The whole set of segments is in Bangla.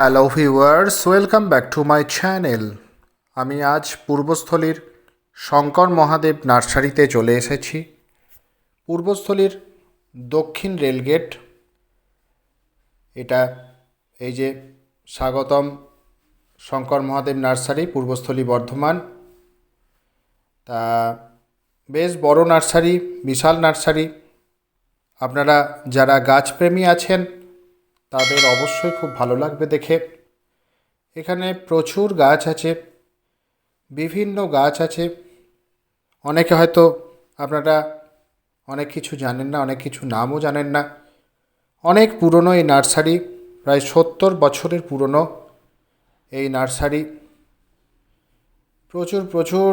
Hello viewers welcome back to my channel আমি আজ পূর্বস্থলীর শঙ্কর মহাদেব নার্সারিতে চলে এসেছি। পূর্বস্থলীর দক্ষিণ রেলগেট এটা এই যে স্বাগতম শঙ্কর মহাদেব নার্সারি, পূর্বস্থলী বর্ধমান। তা বেশ বড় নার্সারি, বিশাল নার্সারি। আপনারা যারা গাছপ্রেমী আছেন তাদের অবশ্যই খুব ভালো লাগবে দেখে। এখানে প্রচুর গাছ আছে, বিভিন্ন গাছ আছে। অনেকে হয়তো আপনারা অনেক কিছু জানেন না, অনেক কিছু নামও জানেন না। অনেক পুরনো এই নার্সারি, প্রায় সত্তর বছরের পুরনো এই নার্সারি। প্রচুর প্রচুর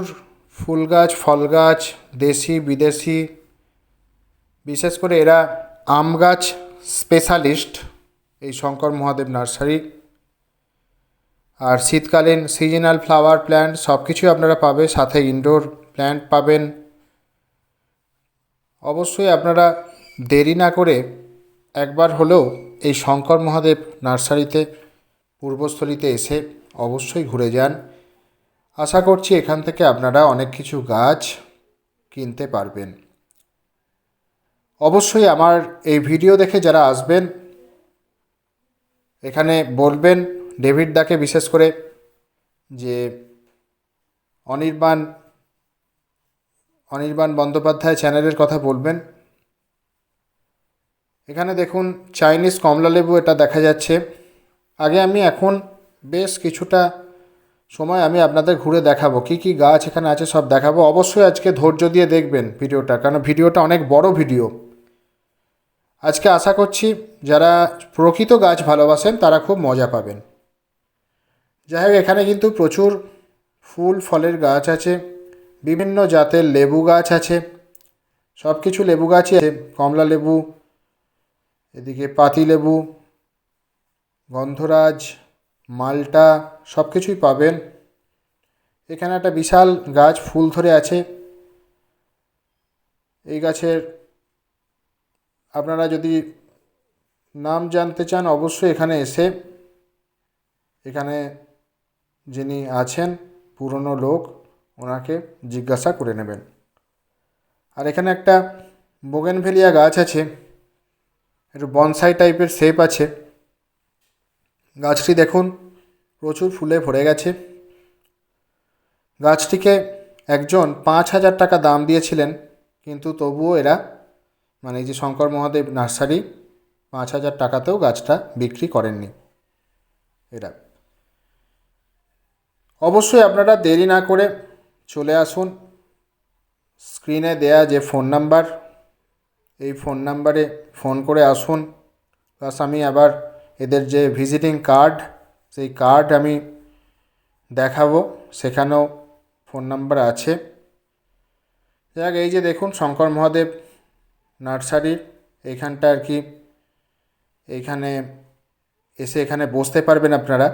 ফুল গাছ, ফল গাছ, দেশি, বিদেশি। বিশেষ করে এরা আম গাছ স্পেশালিস্ট এই শঙ্কর মহাদেব নার্সারি। আর শীতকালীন সিজনাল ফ্লাওয়ার প্ল্যান্ট সব কিছুই আপনারা পাবে, সাথে ইনডোর প্ল্যান্ট পাবেন। অবশ্যই আপনারা দেরি না করে একবার হলেও এই শঙ্কর মহাদেব নার্সারিতে, পূর্বস্থলীতে এসে অবশ্যই ঘুরে যান। আশা করছি এখান থেকে আপনারা অনেক কিছু গাছ কিনতে পারবেন। অবশ্যই আমার এই ভিডিও দেখে যারা আসবেন এখানে বলবেন, ডেভিড দাকে বিশেষ করে, যে অনির্বাণ অনির্বাণ বন্দ্যোপাধ্যায় চ্যানেলের কথা বলবেন। এখানে দেখুন, চাইনিজ কমলালেবু এটা দেখা যাচ্ছে। আগে আমি এখন বেশ কিছুটা সময় আমি আপনাদের ঘুরে দেখাবো, কি কি গাছ এখানে আছে সব দেখাবো। অবশ্যই আজকে ধৈর্য দিয়ে দেখবেন ভিডিওটা কারণ ভিডিওটা অনেক বড় ভিডিও। আজকে আশা করছি যারা প্রকৃত গাছ ভালোবাসেন, তারা খুব মজা পাবেন। যাই হোক, এখানে কিন্তু প্রচুর ফুল, ফলের গাছ আছে, বিভিন্ন জাতের লেবু গাছ আছে সব কিছু লেবু গাছই আছে। কমলা লেবু, এদিকে পাতি লেবু, গন্ধরাজ, মালটা সব কিছুই পাবেন। এখানে একটা বিশাল গাছ ফুল ধরে আছে। এই গাছের আপনারা যদি নাম জানতে চান, অবশ্যই এখানে এসে এখানে যিনি আছেন, পুরনো লোক, ওনাকে জিজ্ঞাসা করে নেবেন। আর এখানে একটা বোগেনভেলিয়া গাছ আছে, একটু বনসাই টাইপের শেপ আছে। গাছটি দেখুন, প্রচুর ফুলে ভরে গেছে। গাছটিকে একজন পাঁচ হাজার টাকা দাম দিয়েছিলেন, কিন্তু তবুও এরা মানে এই যে শঙ্কর মহাদেব নার্সারি পাঁচ হাজার টাকাতেও গাছটা বিক্রি করেননি। এরা। অবশ্যই আপনারা দেরি না করে চলে আসুন। স্ক্রিনে দেয়া যে ফোন নাম্বার, এই ফোন নাম্বারে ফোন করে আসুন। প্লাস আমি আবার এদের যে ভিজিটিং কার্ড, সেই কার্ড আমি দেখাবো। সেখানেও ফোন নাম্বার আছে। যাক, এই যে দেখুন শঙ্কর মহাদেব নার্সারির, এইখানটা আর কি, এইখানে এসে এখানে বসতে পারবেন আপনারা।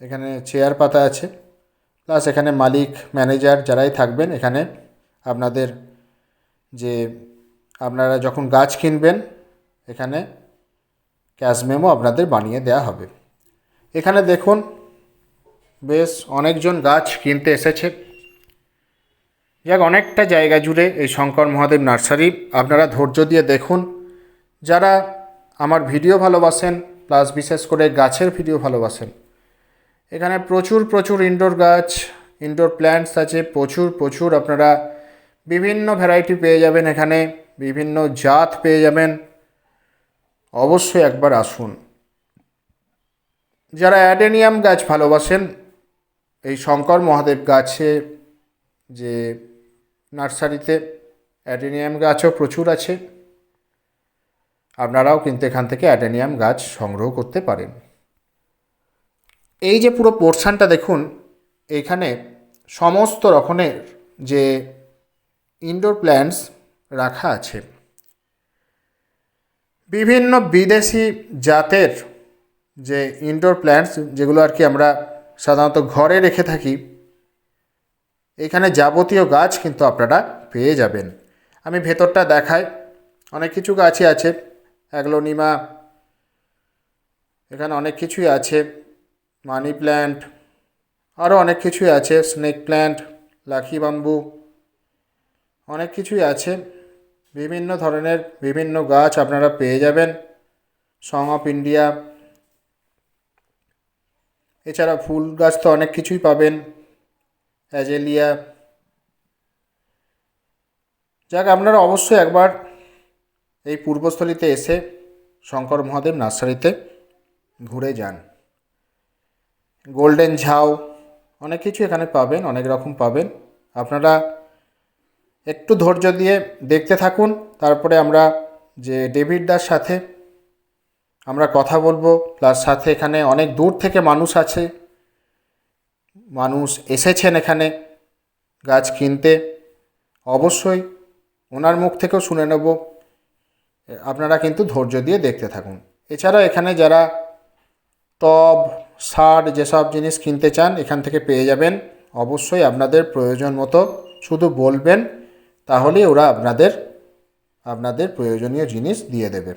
এখানে চেয়ার পাতা আছে। প্লাস এখানে মালিক, ম্যানেজার যারাই থাকবেন এখানে, আপনাদের যে আপনারা যখন গাছ কিনবেন, এখানে ক্যাশ মেমো আপনাদের বানিয়ে দেওয়া হবে। এখানে দেখুন, বেশ অনেকজন গাছ কিনতে এসেছে। যাক, অনেকটা জায়গা জুড়ে এই শঙ্কর মহাদেব নার্সারি। আপনারা ধৈর্য দিয়ে দেখুন। যারা আমার ভিডিও ভালোবাসেন, প্লাস বিশেষ করে গাছের ভিডিও ভালোবাসেন, এখানে প্রচুর প্রচুর ইনডোর গাছ ইনডোর প্ল্যান্টস আছে, প্রচুর প্রচুর আপনারা বিভিন্ন ভ্যারাইটি পেয়ে যাবেন এখানে, বিভিন্ন জাত পেয়ে যাবেন। অবশ্যই একবার আসুন। যারা অ্যাডেনিয়াম গাছ ভালোবাসেন, এই শঙ্কর মহাদেব গাছে যে নার্সারিতে অ্যাডেনিয়াম গাছও প্রচুর আছে। আপনারাও কিন্তু এখান থেকে অ্যাডেনিয়াম গাছ সংগ্রহ করতে পারেন। এই যে পুরো পোর্শানটা দেখুন এইখানে সমস্ত রকমের যে ইনডোর প্ল্যান্টস রাখা আছে। বিভিন্ন বিদেশি জাতের যে ইনডোর প্ল্যান্টস যেগুলো আর কি আমরা সাধারণত ঘরে রেখে থাকি এখানে যাবতীয় গাছ কিন্তু আপনারা পেয়ে যাবেন। আমি ভেতরটা দেখাই। অনেক কিছু গাছই আছে। অ্যাগ্লোনিমা, এখানে অনেক কিছুই আছে। মানি প্ল্যান্ট, আরও অনেক কিছুই আছে। স্নেক প্ল্যান্ট লাকি বাম্বু, অনেক কিছুই আছে। বিভিন্ন ধরনের বিভিন্ন গাছ আপনারা পেয়ে যাবেন। সং অফ ইন্ডিয়া, এছাড়া ফুল গাছ তো অনেক কিছুই পাবেন। অ্যাজেলিয়া যাক, আপনারা অবশ্যই একবার এই পূর্বস্থলীতে এসে শঙ্কর মহাদেব নার্সারিতে ঘুরে যান। গোল্ডেন ঝাউ, অনেক কিছু এখানে পাবেন, অনেক রকম পাবেন। আপনারা একটু ধৈর্য দিয়ে দেখতে থাকুন, তারপরে আমরা যে ডেভিড দার সাথে আমরা কথা বলব প্লাস সাথে এখানে অনেক দূর থেকে মানুষ আছে। মানুষ এসেছেন এখানে গাছ কিনতে, অবশ্যই ওনার মুখ থেকেও শুনে নেব। আপনারা কিন্তু ধৈর্য দিয়ে দেখতে থাকুন। এছাড়া এখানে যারা টব, সার যেসব জিনিস কিনতে চান, এখান থেকে পেয়ে যাবেন। অবশ্যই আপনাদের প্রয়োজন মতো শুধু বলবেন, তাহলেই ওরা আপনাদের আপনাদের প্রয়োজনীয় জিনিস দিয়ে দেবে।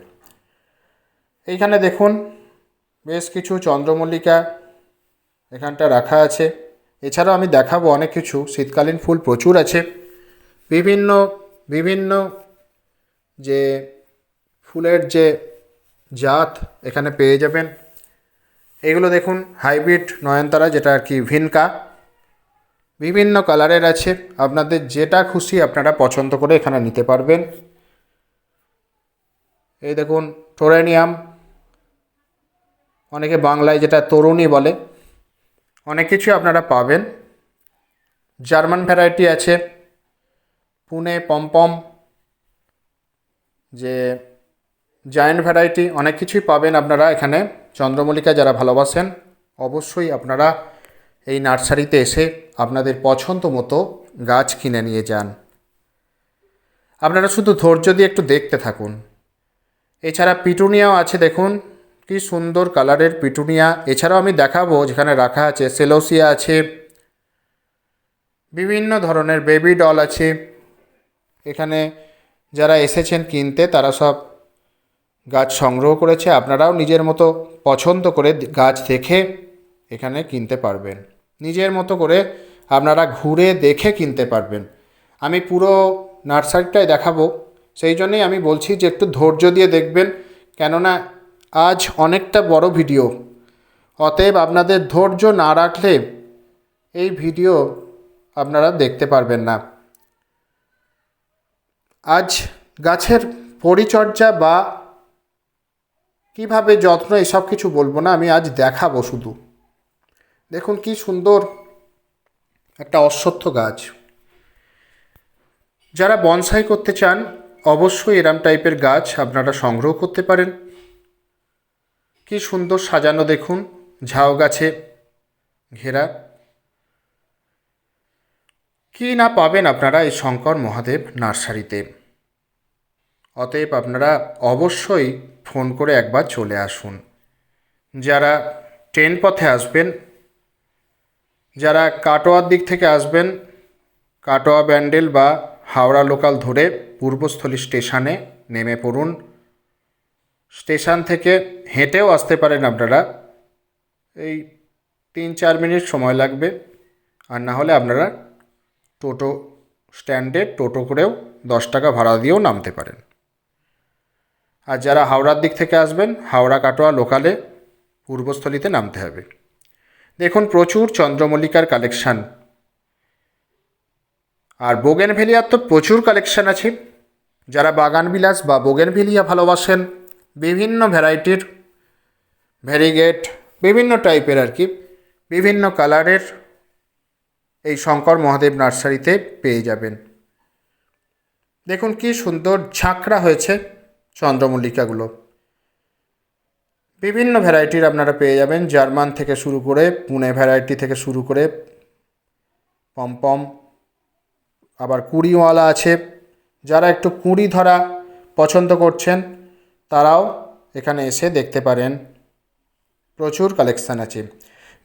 এইখানে দেখুন, বেশ কিছু চন্দ্রমল্লিকা এখানটা রাখা আছে। এছাড়াও আমি দেখাবো অনেক কিছু। শীতকালীন ফুল প্রচুর আছে। বিভিন্ন বিভিন্ন যে ফুলের যে জাত এখানে পেয়ে যাবেন। এগুলো দেখুন, হাইব্রিড নয়নতারা, যেটা আর কি ভিনকা। বিভিন্ন কালারের আছে। আপনাদের যেটা খুশি আপনারা পছন্দ করে এখানে নিতে পারবেন। এই দেখুন, টোরেনিয়াম। অনেকে বাংলায় যেটা তরুণী বলে অনেক কিছু আপনারা পাবেন। জার্মান ভ্যারাইটি আছে। পুনে পমপম, যে জায়েন্ট ভ্যারাইটি অনেক কিছুই পাবেন আপনারা এখানে। চন্দ্রমল্লিকা যারা ভালোবাসেন, অবশ্যই আপনারা এই নার্সারিতে এসে আপনাদের পছন্দ মতো গাছ কিনে নিয়ে যান। আপনারা শুধু ধৈর্য দিয়ে একটু দেখতে থাকুন। এছাড়া পিটুনিয়াও আছে, দেখুন। কি সুন্দর কালারের পিটুনিয়া। এছাড়াও আমি দেখাবো যেখানে রাখা আছে, সেলোসিয়া আছে, বিভিন্ন ধরনের বেবি ডল আছে। এখানে যারা এসেছেন কিনতে, তারা সব গাছ সংগ্রহ করেছে। আপনারাও নিজের মতো পছন্দ করে গাছ দেখে এখানে কিনতে পারবেন। নিজের মতো করে আপনারা ঘুরে দেখে কিনতে পারবেন। আমি পুরো নার্সারিটাই দেখাবো। সেই জন্যই আমি বলছি যে একটু ধৈর্য দিয়ে দেখবেন। কেননা আজ অনেকটা বড় ভিডিও। অতএব আপনাদের ধৈর্য না রাখলে এই ভিডিও আপনারা দেখতে পারবেন না। আজ গাছের পরিচর্যা বা কীভাবে যত্ন এসব কিছু বলব না, আমি আজ দেখাবো শুধু। দেখুন কি সুন্দর একটা অশ্বত্থ গাছ। যারা বনসাই করতে চান, অবশ্যই এরম টাইপের গাছ আপনারা সংগ্রহ করতে পারেন। কি সুন্দর সাজানো দেখুন, ঝাউ গাছে ঘেরা। কি না পাবেন আপনারা এই শঙ্কর মহাদেব নার্সারিতে? অতএব আপনারা অবশ্যই ফোন করে একবার চলে আসুন। যারা ট্রেন পথে আসবেন, যারা কাটোয়ার দিক থেকে আসবেন, কাটোয়া ব্যান্ডেল বা হাওড়া লোকাল ধরে পূর্বস্থলী স্টেশনে নেমে পড়ুন। স্টেশন থেকে হেঁটেও আসতে পারেন আপনারা। এই তিন চার মিনিট সময় লাগবে। আর না হলে আপনারা টোটো স্ট্যান্ডে টোটো করেও দশ টাকা ভাড়া দিয়েও নামতে পারেন। আর যারা হাওড়ার দিক থেকে আসবেন, হাওড়া কাটোয়া লোকালে পূর্বস্থলীতে নামতে হবে। দেখুন, প্রচুর চন্দ্রমল্লিকার কালেকশান। আর বোগেনভেলিয়ার তো প্রচুর কালেকশান আছে। যারা বাগানবিলাস বা বোগেনভেলিয়া ভালোবাসেন বিভিন্ন ভ্যারাইটির ভ্যারিগেট বিভিন্ন টাইপের আর কি, বিভিন্ন কালারের এই শঙ্কর মহাদেব নার্সারিতে পেয়ে যাবেন। দেখুন কি সুন্দর ঝাঁকড়া হয়েছে চন্দ্রমল্লিকাগুলো। বিভিন্ন ভ্যারাইটির আপনারা পেয়ে যাবেন, জার্মান থেকে শুরু করে পুনে ভ্যারাইটি থেকে শুরু করে পমপম আবার কুড়িওয়ালা আছে। যারা একটু কুড়ি ধরা পছন্দ করছেন তারাও এখানে এসে দেখতে পারেন। প্রচুর কালেকশান আছে।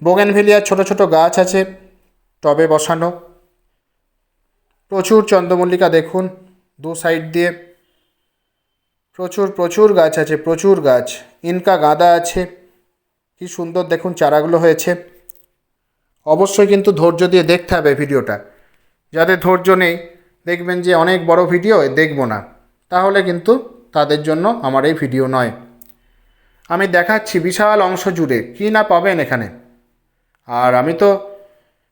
বোগেনভেলিয়ার ছোট ছোট গাছ আছে, টবে বসানো। প্রচুর চন্দ্রমল্লিকা দেখুন, দু সাইড দিয়ে। প্রচুর প্রচুর গাছ আছে, প্রচুর গাছ। ইনকা গাঁদা আছে। কি সুন্দর দেখুন চারাগুলো হয়েছে। অবশ্যই কিন্তু ধৈর্য দিয়ে দেখতে হবে ভিডিওটা। যাদের ধৈর্য নেই, দেখবেন যে অনেক বড় ভিডিও, দেখব না। তাহলে কিন্তু তাদের জন্য আমার এই ভিডিও নয়। আমি দেখাচ্ছি বিশাল অংশ জুড়ে, কী না পাবেন এখানে? আর আমি তো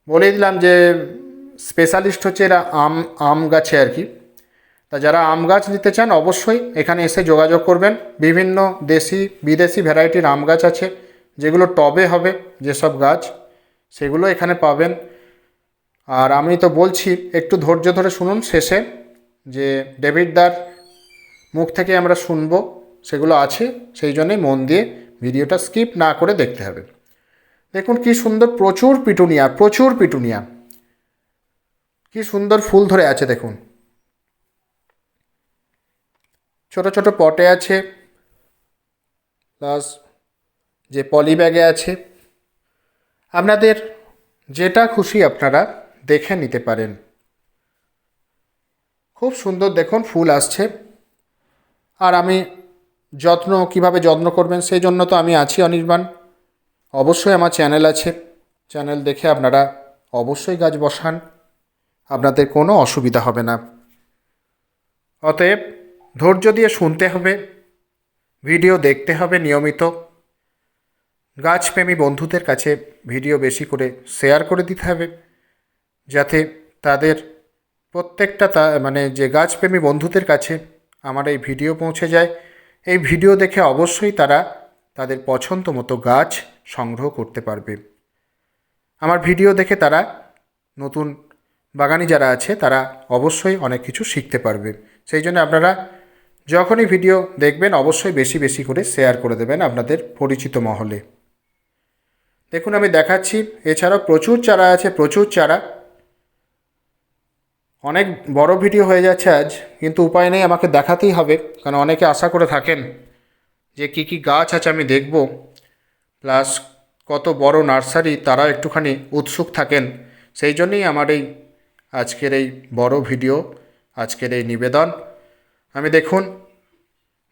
বলেই দিলাম যে স্পেশালিস্ট হচ্ছে এরা আম আম গাছে আর কি। তা যারা আম গাছ নিতে চান অবশ্যই এখানে এসে যোগাযোগ করবেন। বিভিন্ন দেশি, বিদেশি ভ্যারাইটির আম গাছ আছে, যেগুলো টবে হবে যেসব গাছ, সেগুলো এখানে পাবেন। আর আমি তো বলছি, একটু ধৈর্য ধরে শুনুন শেষে যে ডেভিডদার মুখ থেকে আমরা শুনব, সেগুলো আছে, সেই জন্যই মন দিয়ে ভিডিওটা স্কিপ না করে দেখতে হবে। দেখুন কি সুন্দর প্রচুর পিটুনিয়া প্রচুর পিটুনিয়া। কি সুন্দর ফুল ধরে আছে, দেখুন। ছোট ছোট পটে আছে, প্লাস যে পলি ব্যাগে আছে। আপনাদের যেটা খুশি আপনারা দেখে নিতে পারেন। খুব সুন্দর দেখুন ফুল আসছে। আর আমি যত্ন, কীভাবে যত্ন করবেন সেই জন্য তো আমি আছি অনির্বাণ। অবশ্যই আমার চ্যানেল আছে। চ্যানেল দেখে আপনারা অবশ্যই গাছ বসান। আপনাদের কোনো অসুবিধা হবে না। অতএব ধৈর্য দিয়ে শুনতে হবে, ভিডিও দেখতে হবে নিয়মিত। গাছপ্রেমী বন্ধুদের কাছে ভিডিও বেশি করে শেয়ার করে দিতে হবে, যাতে তাদের প্রত্যেকটা মানে যে গাছপ্রেমী বন্ধুদের কাছে আমার এই ভিডিও পৌঁছে যায়। এই ভিডিও দেখে অবশ্যই তারা তাদের পছন্দ মতো গাছ সংগ্রহ করতে পারবে। আমার ভিডিও দেখে তারা নতুন বাগানি যারা আছে, তারা অবশ্যই অনেক কিছু শিখতে পারবে। সেই জন্য আপনারা যখনই ভিডিও দেখবেন, অবশ্যই বেশি বেশি করে শেয়ার করে দেবেন আপনাদের পরিচিত মহলে। দেখুন, আমি দেখাচ্ছি। এছাড়াও প্রচুর চারা আছে, প্রচুর চারা অনেক বড় ভিডিও হয়ে যাচ্ছে আজ, কিন্তু উপায় নেই আমাকে দেখাতেই হবে, কারণ অনেকে আশা করে থাকেন যে কী কী গাছ আছে আমি দেখব। প্লাস কত বড় নার্সারি, তারা একটুখানি উৎসুক থাকেন। সেই জন্যই আমার এই আজকের এই বড় ভিডিও, আজকের এই নিবেদন। আমি দেখুন,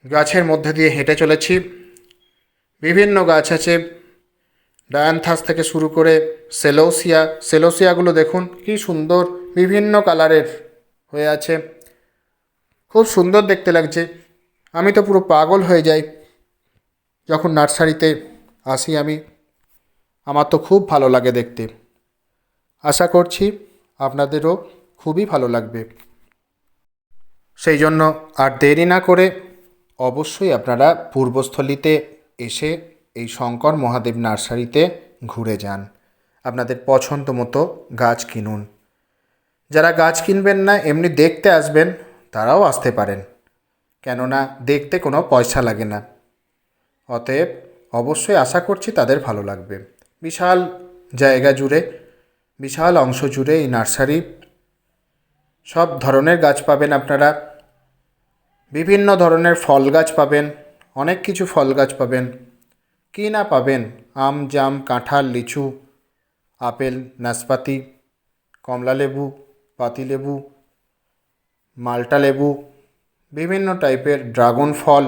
গাছের মধ্যে দিয়ে হেঁটে চলেছি। বিভিন্ন গাছ আছে ডায়ানথাস থেকে শুরু করে সেলোসিয়া, সেলোসিয়াগুলো দেখুন কি সুন্দর, বিভিন্ন কালারের হয়ে আছে। খুব সুন্দর দেখতে লাগছে। আমি তো পুরো পাগল হয়ে যাই। যখন নার্সারিতে আসি আমি, আমার তো খুব ভালো লাগে দেখতে। আশা করছি আপনাদেরও খুবই ভালো লাগবে। সেই জন্য আর দেরি না করে অবশ্যই আপনারা পূর্বস্থলীতে এসে এই শঙ্কর মহাদেব নার্সারিতে ঘুরে যান। আপনাদের পছন্দ মতো গাছ কিনুন। যারা গাছ কিনবেন না, এমনি দেখতে আসবেন, তারাও আসতে পারেন। কেননা দেখতে কোনো পয়সা লাগে না। অতএব অবশ্যই আশা করছি তাদের ভালো লাগবে। বিশাল জায়গা জুড়ে, বিশাল অংশ জুড়ে এই নার্সারি। সব ধরনের গাছ পাবেন আপনারা। বিভিন্ন ধরনের ফল গাছ পাবেন, অনেক কিছু ফল গাছ পাবেন। কী না পাবেন? আম, জাম, কাঁঠাল, লিচু, আপেল, নাশপাতি, কমলা লেবু পাতিলেবু মাল্টা লেবু, বিভিন্ন টাইপের ড্রাগন ফল,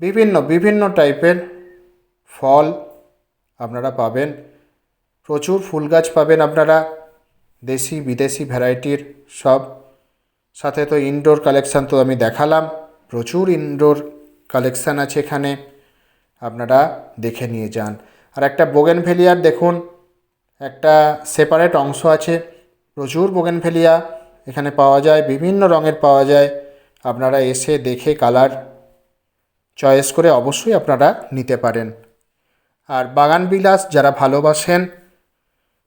বিভিন্ন বিভিন্ন টাইপের ফল আপনারা পাবেন। প্রচুর ফুল গাছ পাবেন আপনারা, দেশি, বিদেশি ভ্যারাইটির সব। সাথে তো ইনডোর কালেকশান তো আমি দেখালাম, প্রচুর ইনডোর কালেকশান আছে এখানে। আপনারা দেখে নিয়ে যান। আর একটা বোগেনভেলিয়ার দেখুন, একটা সেপারেট অংশ আছে। প্রচুর বোগেনভেলিয়া এখানে পাওয়া যায়, বিভিন্ন রঙের পাওয়া যায়। আপনারা এসে দেখে কালার চয়েস করে অবশ্যই আপনারা নিতে পারেন। আর বাগান বিলাস যারা ভালোবাসেন,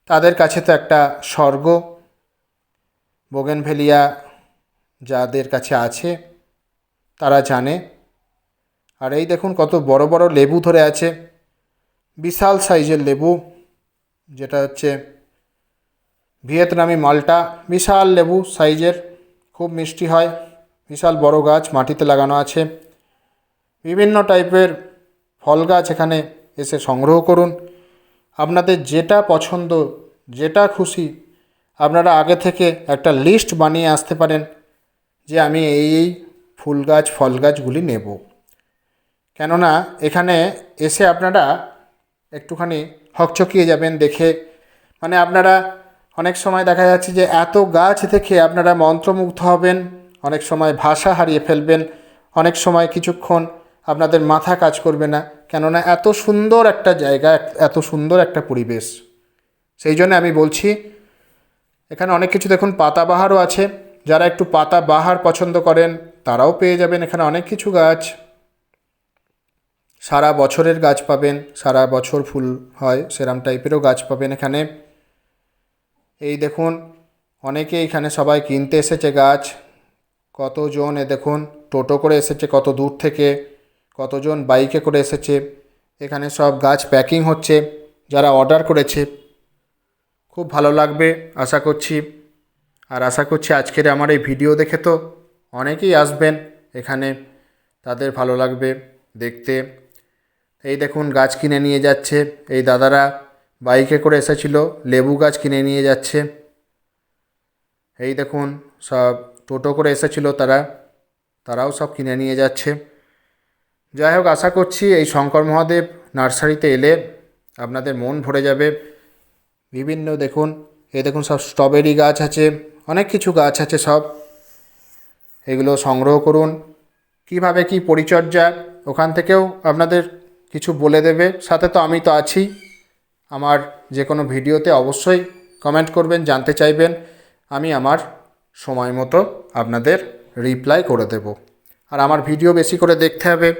তাদের কাছে তো একটা স্বর্গ। বোগেনভেলিয়া যাদের কাছে আছে, তারা জানে আর এই দেখুন কত বড় বড় লেবু ধরে আছে। বিশাল সাইজের লেবু, যেটা হচ্ছে ভিয়েতনামি মালটা। বিশাল লেবু সাইজের, খুব মিষ্টি হয়। বিশাল বড় গাছ মাটিতে লাগানো আছে। বিভিন্ন টাইপের ফল গাছ এখানে এসে সংগ্রহ করুন। আপনাদের যেটা পছন্দ, যেটা খুশি, আপনারা আগে থেকে একটা লিস্ট বানিয়ে আসতে পারেন যে আমি এই এই ফুল গাছ, ফল গাছগুলি নেব। কেননা এখানে এসে আপনারা একটুখানি হকচকিয়ে যাবেন দেখে। মানে আপনারা অনেক সময় দেখা যাচ্ছে যে এত গাছ থেকে আপনারা মন্ত্রমুগ্ধ হবেন, অনেক সময় ভাষা হারিয়ে ফেলবেন, অনেক সময় কিছুক্ষণ আপনাদের মাথা কাজ করবে না। কেননা এত সুন্দর একটা জায়গা, এত সুন্দর একটা পরিবেশ। সেই জন্য আমি বলছি, এখানে অনেক কিছু দেখুন পাতাবাহারও আছে। যারা একটু পাতাবাহার পছন্দ করেন, তারাও পেয়ে যাবেন এখানে অনেক কিছু গাছ। সারা বছরের গাছ পাবেন, সারা বছর ফুল হয়, সেরাম টাইপেরও গাছ পাবেন এখানে। এই দেখুন, অনেকে এখানে সবাই কিনতে এসেছে গাছ। কতজন, এ দেখুন, টোটো করে এসেছে কত দূর থেকে, কতজন বাইকে করে এসেছে। এখানে সব গাছ প্যাকিং হচ্ছে, যারা অর্ডার করেছে। খুব ভালো লাগবে, আশা করছি। আর আশা করছি আজকের আমার এই ভিডিও দেখে তো অনেকেই আসবেন এখানে, তাদের ভালো লাগবে দেখতে। এই দেখুন গাছ কিনে নিয়ে যাচ্ছে। এই দাদারা বাইকে করে এসেছিল, লেবু গাছ কিনে নিয়ে যাচ্ছে। এই দেখুন সব টোটো করে এসেছিল তারা, তারাও সব কিনে নিয়ে যাচ্ছে। যাই হোক, আশা করছি এই শঙ্কর মহাদেব নার্সারিতে এলে আপনাদের মন ভরে যাবে। বিভিন্ন দেখুন, এই দেখুন সব স্ট্রবেরি গাছ আছে, অনেক কিছু গাছ আছে সব। এগুলো সংগ্রহ করুন। কীভাবে কি পরিচর্যা, ওখান থেকেও আপনাদের কিছু বলে দেবে। সাথে তো আমি তো আছি। আমার যে কোনো ভিডিওতে অবশ্যই কমেন্ট করবেন, জানতে চাইবেন। আমি আমার সময় মতো আপনাদের রিপ্লাই করে দেব। আর আমার ভিডিও বেশি করে দেখতে হবে।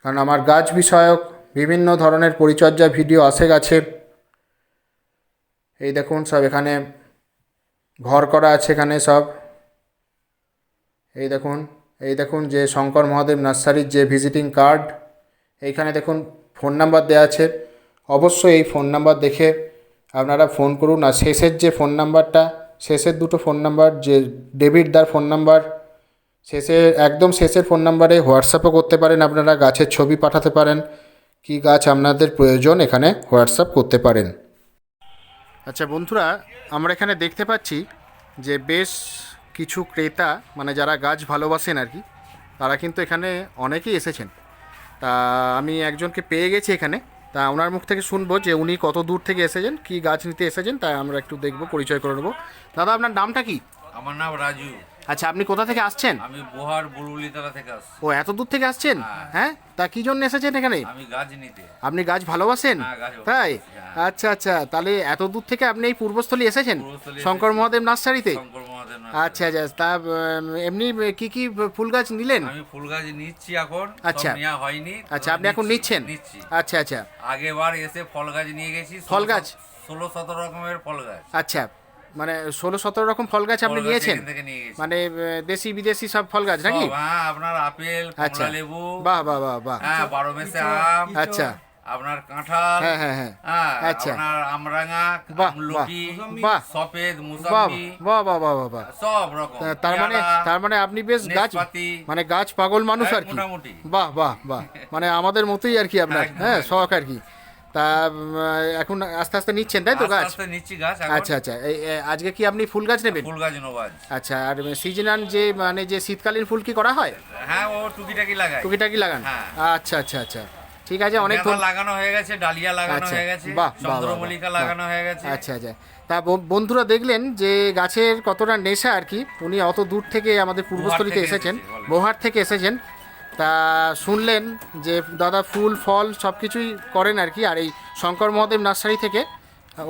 কারণ আমার গাছ বিষয়ক বিভিন্ন ধরনের পরিচর্যা ভিডিও আসে গেছে। এই দেখুন, সব এখানে ঘর করা আছে এখানে সব। এই দেখুন এই দেখুন যে শঙ্কর মহাদেব নার্সারির যে ভিজিটিং কার্ড এইখানে দেখুন ফোন নাম্বার দেওয়া আছে। অবশ্যই এই ফোন নাম্বার দেখে আপনারা ফোন করুন। আর শেষের যে ফোন নাম্বারটা, শেষের দুটো ফোন নাম্বার, যে ডেবিট দার ফোন নাম্বার, শেষে একদম শেষের ফোন নাম্বারে হোয়াটসঅ্যাপও করতে পারেন আপনারা, গাছের ছবি পাঠাতে পারেন, কি গাছ আপনাদের প্রয়োজন এখানে হোয়াটসঅ্যাপ করতে পারেন। আচ্ছা বন্ধুরা, আমরা এখানে দেখতে পাচ্ছি যে বেশ কিছু ক্রেতা মানে যারা গাছ ভালোবাসেন আর কি, তারা কিন্তু এখানে অনেকেই এসেছেন। তা আমি একজনকে পেয়ে গেছি এখানে। তা ওনার মুখ থেকে শুনব যে উনি কত দূর থেকে এসেছেন, কি গাছ নিতে এসেছেন তাই আমরা একটু দেখব, পরিচয় করে নেব। দাদা, আপনার নামটা কি? আমার নাম রাজু। আচ্ছা আপনি কোথা থেকে আসছেন? আমি বোহার বুলবুলিতলা থেকে আসছি। ও এত দূর থেকে আসছেন? হ্যাঁ। তা কি জন্য এসেছেন এখানে? আমি গাছ নিতে। আপনি গাছ ভালোবাসেন? হ্যাঁ, গাছ তাই? হ্যাঁ। আচ্ছা আচ্ছা তাহলে এত দূর থেকে আপনি এই পূর্বস্থলী এসেছেন? শঙ্কর মহাদেব নার্সারিতে? আচ্ছা আচ্ছা তা এমনি কি কি ফুল গাছ নিলেন? আমি ফুল গাছ নিচ্ছি এখন। আচ্ছা। নেওয়া হয়নি আচ্ছা আপনি এখন নিচ্ছেন? নিচ্ছি। আচ্ছা আচ্ছা। আগেবার এসে ফল গাছ নিয়ে গেছি ফল গাছ? ষোলো সতেরো রকমের ফল গাছ। আচ্ছা মানে ষোলো সতেরো রকম ফল গাছ আপনি নিয়েছেন। মানে দেশি বিদেশি সব ফল গাছ নাকি? হ্যাঁ আপনার আপেল আচ্ছা। লেবু। বাহ বাহ বাহ বাহ। হ্যাঁ বারো মেসে আম। আচ্ছা। আপনার কাঁঠাল। হ্যাঁ হ্যাঁ হ্যাঁ। হ্যাঁ আচ্ছা। আপনার আমরাঙা বাহ, আমলকি বাহ। সফেদ বাহ মুসাম্বি। বাহ বাহ বাহ বাহ সব রকম। তার মানে তার মানে আপনি বেশ গাছ মানে গাছ পাগল মানুষ আর কি। বাহ বাহ বাহ। মানে আমাদের মতোই আর কি আপনার। হ্যাঁ শখ আর কি। তা এখন আস্তে আস্তে নিচ্ছেন তাই তো গাছ? আস্তে নিচ্ছি গাছ আচ্ছা আচ্ছা। আজকে কি আপনি ফুল গাছ নেবেন? ফুল গাছ নবাজ আচ্ছা আর সিজনাল যে মানে যে শীতকালীন ফুল কি করা হয়? হ্যাঁ ও টুকিটাকি লাগায়। টুকিটাকি লাগান? হ্যাঁ। আচ্ছা আচ্ছা আচ্ছা। ঠিক আছে অনেক লাগানো হয়ে গেছে ডালিয়া লাগানো আচ্ছা, হয়ে গেছে চন্দ্রমল্লিকা লাগানো হয়ে গেছে। আচ্ছা আচ্ছা। তা বন্ধুরা দেখলেন যে গাছের কতটা নেশা আর কি। উনি অত দূর থেকে আমাদের পূর্বস্থলীতে এসেছেন। এসেছে, বোহার থেকে এসেছেন। তা শুনলেন যে দাদা ফুল, ফল সব কিছুই করেন আর কি, আর এই শঙ্কর মহাদেব নার্সারি থেকে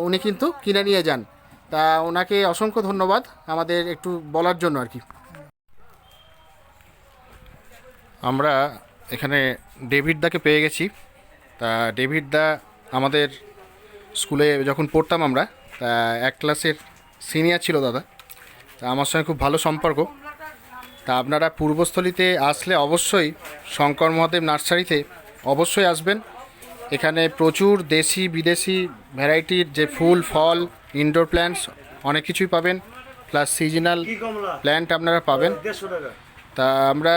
উনি কিন্তু কিনে নিয়ে যান। তা ওনাকে অসংখ্য ধন্যবাদ আমাদের একটু বলার জন্য আর কি। আমরা এখানে ডেভিড দাকে পেয়ে গেছি। তা ডেভিড দা আমাদের স্কুলে যখন পড়তাম আমরা, তা এক ক্লাসের সিনিয়র ছিল দাদা। তা আমার সঙ্গে খুব ভালো সম্পর্ক। তা আপনারা পূর্বস্থলীতে আসলে অবশ্যই শঙ্কর মহাদেব নার্সারিতে অবশ্যই আসবেন। এখানে প্রচুর দেশি বিদেশি ভ্যারাইটির যে ফুল ফল ইনডোর প্ল্যান্টস অনেক কিছুই পাবেন। প্লাস সিজনাল প্ল্যান্ট আপনারা পাবেন। তা আমরা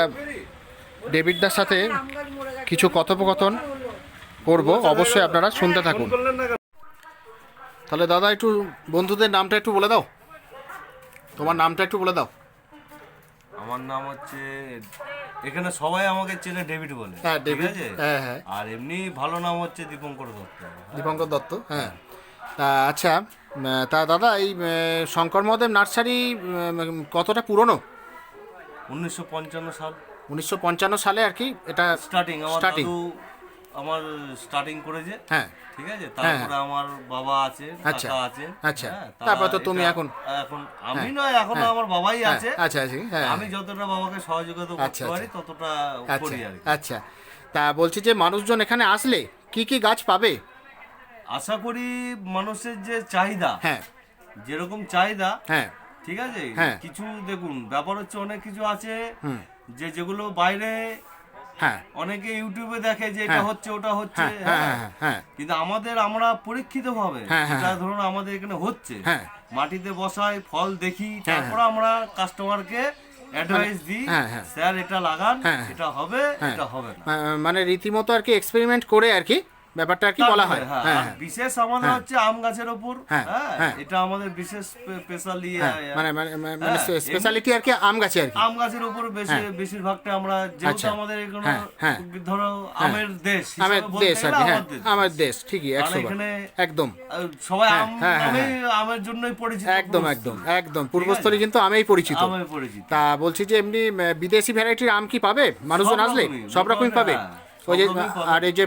ডেভিডদার সাথে কিছু কথোপকথন করব। অবশ্যই আপনারা শুনতে থাকুন? তাহলে দাদা একটু বন্ধুদের নামটা একটু বলে দাও। তোমার নামটা একটু বলে দাও। আমার নাম হচ্ছে এখানে সবাই আমাকে চেনে ডেভিড বলে হ্যাঁ, ডেভিড, হ্যাঁ, হ্যাঁ। আর এমনি ভালো নাম হচ্ছে দীপঙ্কর দত্ত। দীপঙ্কর দত্ত হ্যাঁ। তা আচ্ছা তা দাদা এই শঙ্কর মহাদেব নার্সারি কতটা পুরনো? উনিশশো পঞ্চান্ন সাল। উনিশশো পঞ্চান্ন সালে আর কি এটা স্টার্টিং স্টার্টিং আমার স্টার্টিং করেছে। হ্যাঁ। ঠিক আছে? তারপরে আমার বাবা আছে আচ্ছা, কাকা আছে। আচ্ছা। হ্যাঁ, তারপর তো তুমি এখন- এখন আমি নয় এখন আমার বাবাই হ্যাঁ, আছে। আচ্ছা আচ্ছা হ্যাঁ। আমি যতটা বাবাকে সহযোগিতা আচ্ছা, করতে পারি আচ্ছা। ততটা আচ্ছা করি আর। আচ্ছা। তা বলছি যে মানুষজন এখানে আসলে কি কি গাছ পাবে? আশা করি মানুষের যে চাহিদা হ্যাঁ। যেরকম চাহিদা হ্যাঁ। ঠিক আছে? হ্যাঁ। কিছু দেখুন ব্যাপার হচ্ছে অনেক কিছু আছে যে যেগুলো বাইরে হ্যাঁ অনেকে ইউটিউবে দেখে যে এটা হ্যাঁ। হচ্ছে ওটা হচ্ছে হ্যাঁ হ্যাঁ হ্যাঁ কিন্তু আমাদের আমরা পরীক্ষিত ভাবে যেটা। ধরুন আমাদের এখানে হচ্ছে হ্যাঁ। মাটিতে বসাই ফল দেখি তারপর আমরা কাস্টমারকে অ্যাডভাইস দিই হ্যাঁ, হ্যাঁ। স্যার এটা লাগান। এটা হবে। এটা হবে না মানে রীতিমতো আর কি এক্সপেরিমেন্ট করে আর কি ব্যাপারটা আর কি বলা হয়? হ্যাঁ, হ্যাঁ হ্যাঁ। বিশেষ আমাদের হ্যাঁ। হচ্ছে আম গাছের ওপর হ্যাঁ। এটা আমাদের বিশেষ স্পেশালি মানে মানে মানে হ্যাঁ, স্পেশালিটি আর কি? আম গাছে আর কি। আম গাছের উপর বেশি বেশিরভাগটা আমরা যেহেতু আচ্ছা। আমাদের এখানে। ধরো আমের দেশ আমের দেশ আর কি হ্যাঁ। আমার দেশ। ঠিকই একশো একদম। সবাই আম আমের জন্যই পরিচিত একদম একদম একদম। পূর্বস্থলী কিন্তু আমেই পরিচিত। আমে পরিচিত। তা বলছি যে এমনি বিদেশি ভ্যারাইটির আম কি পাবে? মানুষজন আসলে? সব রকমই পাবে? ওই যে আর এই যে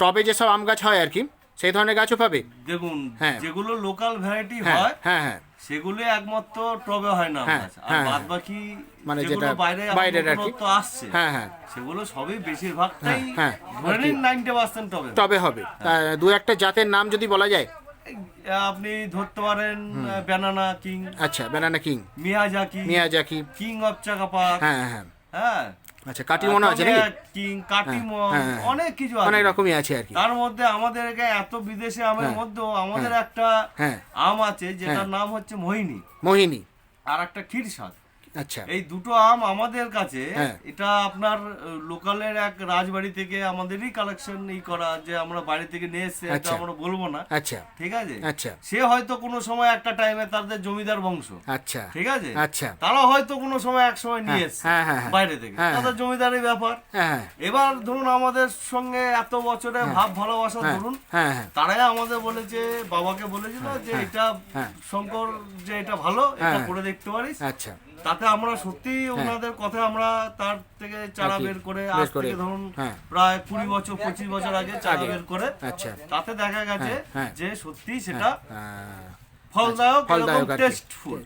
টবে যেসব আম গাছ হয় আর কি সেই ধরনের গাছও পাবে? দেখুন হ্যাঁ। যেগুলো লোকাল ভ্যারাইটি হ্যাঁ হয় হ্যাঁ হ্যাঁ। সেগুলো একমাত্র টবে হয় না হ্যাঁ, আর হ্যাঁ, বাদ বাকি মানে যেটা বাইরে বাইরের আর কি। আসছে হ্যাঁ হ্যাঁ। সেগুলো সবই বেশিরভাগটাই হ্যাঁ, ধরে নিন টবে। টবে হবে। দু একটা জাতের নাম যদি বলা যায়। আপনি ধরতে পারেন ব্যানানা কিং আচ্ছা banana king Miyazaki Miyazaki. King of চাকাপাক হ্যাঁ হ্যাঁ। হ্যাঁ। আচ্ছা কাটিমনো আছে কিং কাটিমন হ্যাঁ, হ্যাঁ। অনেক কিছু আছে। অনেক রকমই আছে আর কি। তার মধ্যে আমাদের এত বিদেশি আমের মধ্যেও আমাদের একটা হ্যাঁ। আম আছে যেটার নাম হচ্ছে মোহিনী। মোহিনী। আর একটা ক্ষীরসাদ আচ্ছা। এই দুটো আম আমাদের কাছে হ্যাঁ। এটা আপনার লোকালের এক রাজবাড়ি থেকে আমাদেরই কালেকশন ই করা যে আমরা বাড়ি থেকে নিয়ে এসেছি এটা আচ্ছা। আমরা বলব না। আচ্ছা। ঠিক আছে? আচ্ছা। সে হয়তো কোনো সময় একটা টাইমে তাদের জমিদার বংশ। আচ্ছা। ঠিক আছে? আচ্ছা। তারা হয়তো কোনো সময় এক সময় নিয়ে এসছে হ্যাঁ, হ্যাঁ, হ্যাঁ। বাইরে থেকে। তাদের জমিদারি ব্যাপার। এবার ধরুন আমাদের সঙ্গে এত বছরে ভাব ভালোবাসা ধরুন তারাই আমাদের বলেছে বাবাকে বলেছিল যে এটা। শঙ্কর যে এটা ভালো এটা। করে দেখতে পারিস। আচ্ছা। তাতে আমরা সত্যি ওনাদের কথা আমরা তার থেকে চারা বের করে আজ থেকে ধরুন হ্যাঁ। প্রায় কুড়ি বছর পঁচিশ বছর আগে চারা বের করে আচ্ছা। তাতে দেখা গেছে হ্যাঁ। যে সত্যি সেটা ফলদায়ক।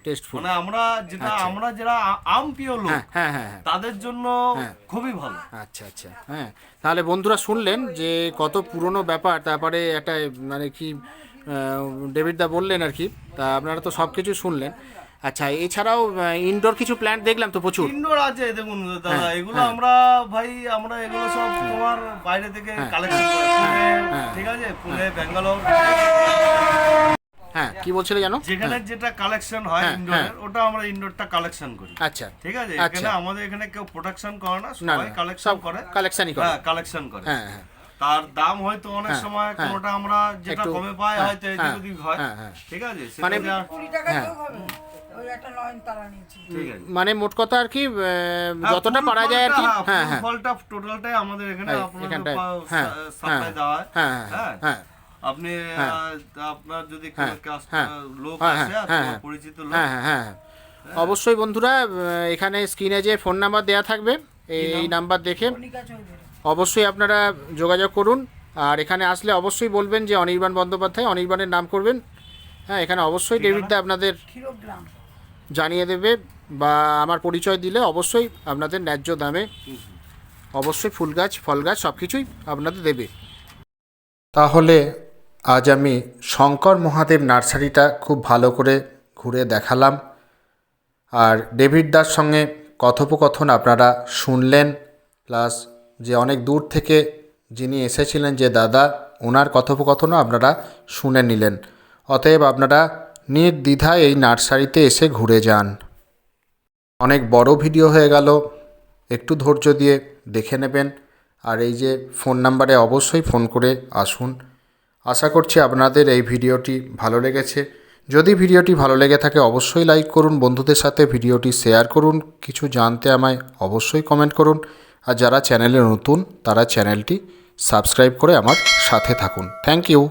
টেস্টফুল মানে আমরা যেটা আমরা যারা আম প্রিয় লোক হ্যাঁ হ্যাঁ হ্যাঁ হ্যাঁ। তাদের জন্য হ্যাঁ। খুবই ভালো। আচ্ছা আচ্ছা। হ্যাঁ। তাহলে বন্ধুরা শুনলেন যে কত পুরনো ব্যাপার তারপরে একটা মানে কি ডেভিড দা বললেন আর কি তা আপনারা তো সব কিছু শুনলেন। আচ্ছা এছাড়াও ইনডোর কিছু প্ল্যান্ট দেখলাম তো প্রচুর। ইনডোর আছে দেখুন দাদা হ্যাঁ, এগুলো হ্যাঁ। আমরা ভাই আমরা এগুলো সব তোমার বাইরে থেকে হ্যাঁ। কালেকশন করে হ্যাঁ। ঠিক আছে? পুনে ব্যাঙ্গালোর হ্যাঁ কি বলছিলে জানো? যেখানে যেটা কালেকশন হয় হ্যাঁ, ইনডোরের ওটা আমরা ইনডোরটা কালেকশন করি। আচ্ছা ঠিক আছে? আচ্ছা। এখানে আমাদের এখানে কেউ প্রোডাকশন করে না সবাই কালেকশন করে। কালেকশনই করে। হ্যাঁ কালেকশন করে। হ্যাঁ হ্যাঁ। তার দাম হয়তো অনেক হ্যাঁ, সময় হ্যাঁ। কোনোটা আমরা যেটা কমে পাই হ্যাঁ, হয়তো এদিক হ্যাঁ, ওদিক হয়। হ্যাঁ, হ্যাঁ। ঠিক আছে? মানে- যা- কুড়ি টাকা হ্যাঁ। হবে আছে। মানে মোট কথা আর কি হ্যাঁ, যতটা পারা যায় আর কি ফলটা, হ্যাঁ হ্যাঁ। ফলটা টোটালটাই আমাদের এখানে আপনাদের হ্যাঁ, হ্যাঁ, হ্যাঁ। হ্যাঁ হ্যাঁ আপনি হ্যাঁ। আপনার যদি হ্যাঁ, হ্যাঁ, লোক হ্যাঁ, আসে হ্যাঁ, হ্যাঁ, পরিচিত লোক হ্যাঁ হ্যাঁ। হ্যাঁ। অবশ্যই বন্ধুরা এখানে স্ক্রিনে যে ফোন নাম্বার দেওয়া থাকবে এই এই নাম্বার দেখে অবশ্যই আপনারা যোগাযোগ করুন। আর এখানে আসলে অবশ্যই বলবেন যে অনির্বাণ বন্দ্যোপাধ্যায় অনির্বাণের নাম করবেন। হ্যাঁ এখানে অবশ্যই ডেভিডদা আপনাদের ক্ষীরগ্রাম। জানিয়ে দেবে বা আমার পরিচয় দিলে অবশ্যই আপনাদের ন্যায্য দামে অবশ্যই ফুল গাছ, ফল গাছ সব কিছুই আপনাদের দেবে। তাহলে আজ আমি শঙ্কর মহাদেব নার্সারিটা খুব ভালো করে ঘুরে দেখালাম। আর ডেভিড দার সঙ্গে কথোপকথন আপনারা শুনলেন, প্লাস যে অনেক দূর থেকে যিনি এসেছিলেন যে দাদা, ওনার কথোপকথনও আপনারা শুনে নিলেন। অতএব আপনারা নির্দ্বিধায় এই নার্সারিতে এসে ঘুরে যান। অনেক বড় ভিডিও হয়ে গেল। একটু ধৈর্য দিয়ে দেখে নেবেন। আর এই যে ফোন নাম্বারে অবশ্যই ফোন করে আসুন। আশা করছি আপনাদের এই ভিডিওটি ভালো লেগেছে। যদি ভিডিওটি ভালো লেগে থাকে, অবশ্যই লাইক করুন, বন্ধুদের সাথে ভিডিওটি শেয়ার করুন, কিছু জানতে আমায় অবশ্যই কমেন্ট করুন। আর যারা চ্যানেলে নতুন, তারা চ্যানেলটি সাবস্ক্রাইব করে আমার সাথে থাকুন। Thank you.